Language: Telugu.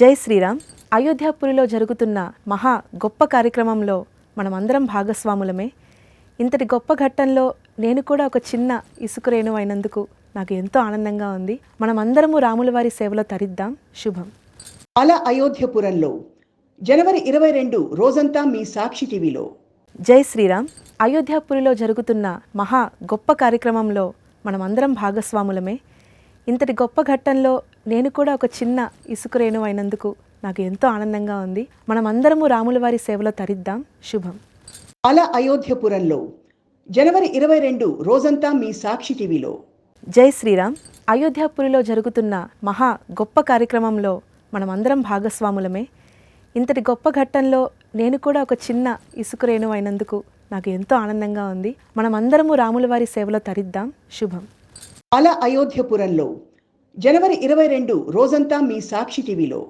జై శ్రీరామ్. అయోధ్యాపురిలో జరుగుతున్న మహా గొప్ప కార్యక్రమంలో మనమందరం భాగస్వాములమే. ఇంతటి గొప్ప ఘట్టంలో నేను కూడా ఒక చిన్న ఇసుకరేణు అయినందుకు నాకు ఎంతో ఆనందంగా ఉంది. మనమందరము రాముల వారి సేవలో తరిద్దాం. శుభం. అల అయోధ్యపురంలో జనవరి ఇరవై రెండు రోజంతా మీ సాక్షి టీవీలో. జై శ్రీరామ్. అయోధ్యాపురిలో జరుగుతున్న మహా గొప్ప కార్యక్రమంలో మనమందరం భాగస్వాములమే. ఇంతటి గొప్ప ఘట్టంలో నేను కూడా ఒక చిన్న ఇసుకరేణు అయినందుకు నాకు ఎంతో ఆనందంగా ఉంది. మనమందరము రాముల వారి సేవలో తరిద్దాం. శుభం. అల అయోధ్యపురంలో జనవరి ఇరవై రెండు రోజంతా మీ సాక్షి టీవీలో. జై శ్రీరామ్. అయోధ్యాపురిలో జరుగుతున్న మహా గొప్ప కార్యక్రమంలో మనమందరం భాగస్వాములమే. ఇంతటి గొప్ప ఘట్టంలో నేను కూడా ఒక చిన్న ఇసుకరేణు అయినందుకు నాకు ఎంతో ఆనందంగా ఉంది. మనమందరము రాముల వారి సేవలో తరిద్దాం. శుభం. అల అయోధ్యపురంలో జనవరి ఇరవై రెండు రోజంతా మీ సాక్షి టీవీలో.